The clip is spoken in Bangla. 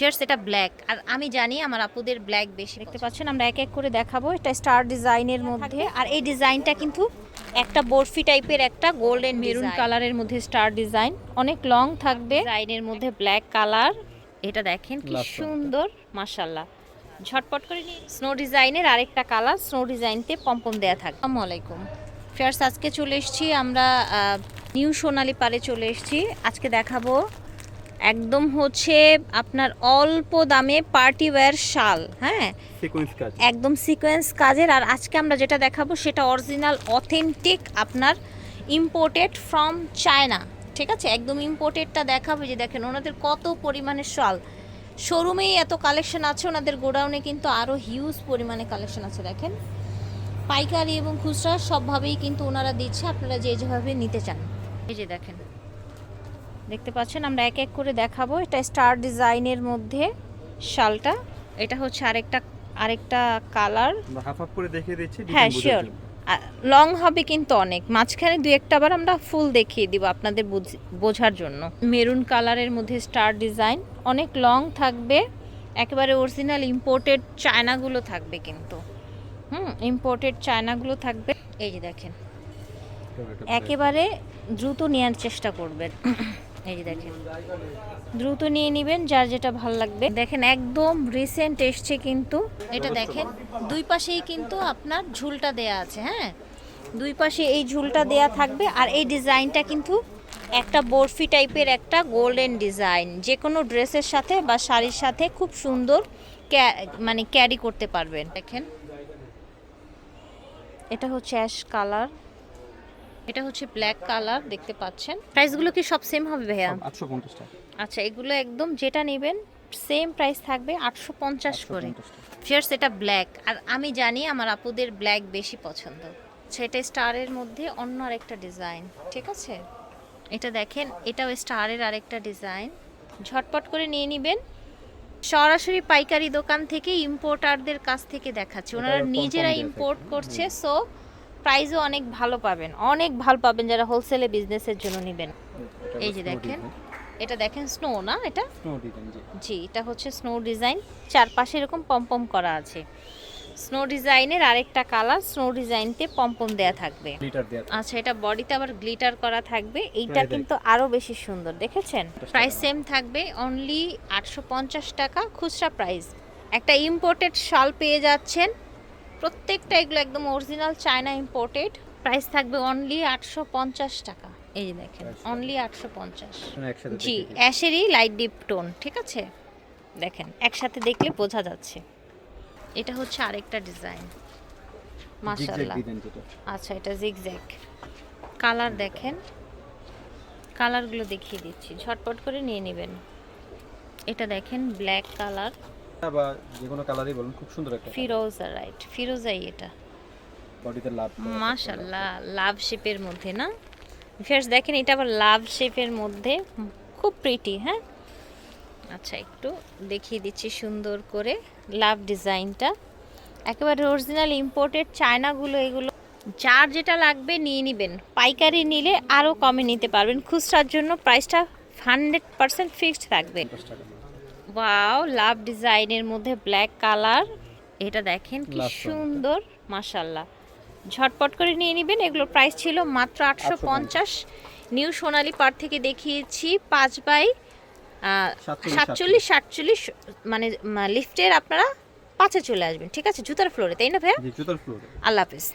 ফিয়ার্স এটা ব্ল্যাক আর আমি জানি আমার আপুদের ব্ল্যাক বেশি দেখতে পাচ্ছেন আমরা এক এক করে দেখাবো। এটা স্টার ডিজাইনের মধ্যে। আর এই ডিজাইনটা কিন্তু একটা বরফি টাইপের একটা গোল্ডেন মেরুন কালারের মধ্যে স্টার ডিজাইন অনেক লং থাকবে। ডিজাইনের মধ্যে ব্ল্যাক কালার এটা দেখেন কি সুন্দর মাশাল্লাহ ঝটপট করে নিয়ে স্নো ডিজাইনের আরেকটা কালার স্নো ডিজাইনতে পম্পম দেয়া থাকবে আসসালামু আলাইকুম। ফিয়ার্স আজকে চলে এসেছি আমরা নিউ সোনালি পারে চলে এসেছি। আজকে দেখাবো একদম হচ্ছে আপনার অল্প দামে পার্টি ওয়্যার শাল হ্যাঁ? একদম সিকোয়েন্স কাজের আর আজকে আমরা যেটা দেখাবো সেটা অরিজিনাল অথেন্টিক আপনার ইম্পোর্টেড ফ্রম চায়না ঠিক আছে? একদম ইম্পোর্টেডটা দেখাবো যে দেখেন ওনাদের কত পরিমাণে শাল। শোরুমেই এত কালেকশন আছে ওনাদের গোডাউনে কিন্তু আরও হিউজ পরিমাণে কালেকশন আছে দেখেন? পাইকারি এবং খুচরা সবভাবেই কিন্তু ওনারা দিচ্ছে আপনারা যে যেভাবে নিতে চান। এই যে দেখেন দেখতে পাচ্ছেন আমরা এক এক করে দেখাবো। এটা স্টার ডিজাইনের মধ্যে শালটা। এটা হচ্ছে আরেকটা আরেকটা কালার। হাফ হাফ করে দেখিয়ে দিচ্ছি হ্যাঁ শিওর লং হবে কিন্তু অনেক। মাঝখানে দুই একটা বার আমরা ফুল দেখিয়ে দিব আপনাদের বুঝ- বোঝার জন্য। মেরুন কালারের মধ্যে স্টার ডিজাইন অনেক লং থাকবে। একেবারে অরিজিনাল ইম্পোর্টেড চায়নাগুলো থাকবে কিন্তু। হুম ইম্পোর্টেড চায়নাগুলো থাকবে। এই যে দেখেন। একেবারে দ্রুত নেওয়ার চেষ্টা করবেন। এই যে দেখেন। দ্রুত নিয়ে নেবেন, যার যেটা ভালো লাগবে। দেখেন, একদম রিসেন্ট এসছে কিন্তু। এটা দেখেন, দুই পাশেই কিন্তু আপনার ঝুলটা দেয়া আছে হ্যাঁ? দুই পাশে এই ঝুলটা দেয়া থাকবে, আর এই ডিজাইনটা কিন্তু একটা বরফি টাইপের একটা গোল্ডেন ডিজাইন যে কোনো ড্রেসের সাথে বা শাড়ির সাথে খুব সুন্দর মানে ক্যারি করতে পারবেন। দেখেন, এটা হচ্ছে অ্যাশ কালার এটা হচ্ছে ব্ল্যাক কালার দেখতে পাচ্ছেন। প্রাইসগুলো কি সব সেম হবে ভাইয়া? সব 850 টাকা। আচ্ছা এগুলো একদম যেটা নেবেন সেম প্রাইস থাকবে আটশো পঞ্চাশ করে। 850 ফিয়ার্স এটা ব্ল্যাক আর আমি জানি আমার আপুদের ব্ল্যাক বেশি পছন্দ। সেটা স্টারের মধ্যে অন্য আরেকটা ডিজাইন ঠিক আছে? এটা দেখেন এটাও স্টারের আরেকটা ডিজাইন ঝটপট করে নিয়ে নেবেন। সরাসরি পাইকারি দোকান থেকে ইম্পোর্টারদের কাছ থেকে দেখাচ্ছি। ওনারা নিজেরা ইম্পোর্ট করছে সো প্রাইসও অনেক ভালো পাবেন। অনেক ভালো পাবেন যারা হোলসেলে বিজনেসের জন্য নেবেন। এই যে দেখেন এটা দেখেন স্নো না এটা? Snow design, জি। এটা হচ্ছে স্নো ডিজাইন চারপাশে এরকম পম্পম করা আছে। স্নো ডিজাইনের আরেকটা কালার স্নো ডিজাইনতে পম্পম দেয়া থাকবে। আচ্ছা এটা বডিতে আবার গ্লিটার করা থাকবে। এইটা কিন্তু আরও বেশি সুন্দর দেখেছেন? প্রাইস সেম থাকবে অনলি আটশো পঞ্চাশ টাকা খুচরা প্রাইস একটা ইম্পোর্টেড শাল পেয়ে যাচ্ছেন। প্রত্যেকটা এগুলো একদম অরিজিনাল চায়না ইম্পোর্টেড প্রাইস থাকবে অনলি আটশো পঞ্চাশ টাকা। এই যে দেখেন অনলি আটশো পঞ্চাশ। মানে জি অ্যাশেরই লাইট ডিপ টোন ঠিক আছে? দেখেন একসাথে দেখলে বোঝা যাচ্ছে। এটা হচ্ছে আরেকটা ডিজাইন যেটা। আচ্ছা এটা জিগজ্যাগ কালার দেখেন। কালারগুলো দেখিয়ে দিচ্ছি। ঝটপট করে নিয়ে নেবেন। এটা দেখেন ব্ল্যাক কালার বা যে কোনো কালারই বলুন খুব সুন্দর একটা ফিরোজা রাইট ফিরোজাই এটা। বডিতে লাভ মাশাল্লাহ লাভ শেপের মধ্যে না? ফিয়ার্স দেখেন এটা আবার লাভ শেপের মধ্যে। খুব প্রিটি হ্যাঁ? আচ্ছা একটু দেখিয়ে দিচ্ছি সুন্দর করে লাভ ডিজাইনটা একেবারে অরিজিনাল ইম্পোর্টেড চায়নাগুলো এগুলো। যার যেটা লাগবে নিয়ে নেবেন। পাইকারি নিলে আরও কমে নিতে পারবেন। খুচরার জন্য প্রাইসটা হান্ড্রেড পার্সেন্ট ফিক্সড থাকবে। ওয়াও লাভ ডিজাইনের মধ্যে ব্ল্যাক কালার এটা দেখেন কি সুন্দর মাশাল্লাহ ঝটপট করে নিয়ে নেবেন এগুলো প্রাইস ছিল মাত্র আটশো পঞ্চাশ। নিউ সোনালি পার থেকে দেখিয়েছি পাঁচ বাই সাতচল্লিশ, সাতচল্লিশ মানে লিফটের আপনারা পাঁচে চলে আসবেন ঠিক আছে? জুতার ফ্লোরে তাই না ভাইয়া? জি জুতার ফ্লোর আল্লাহ হাফিজ।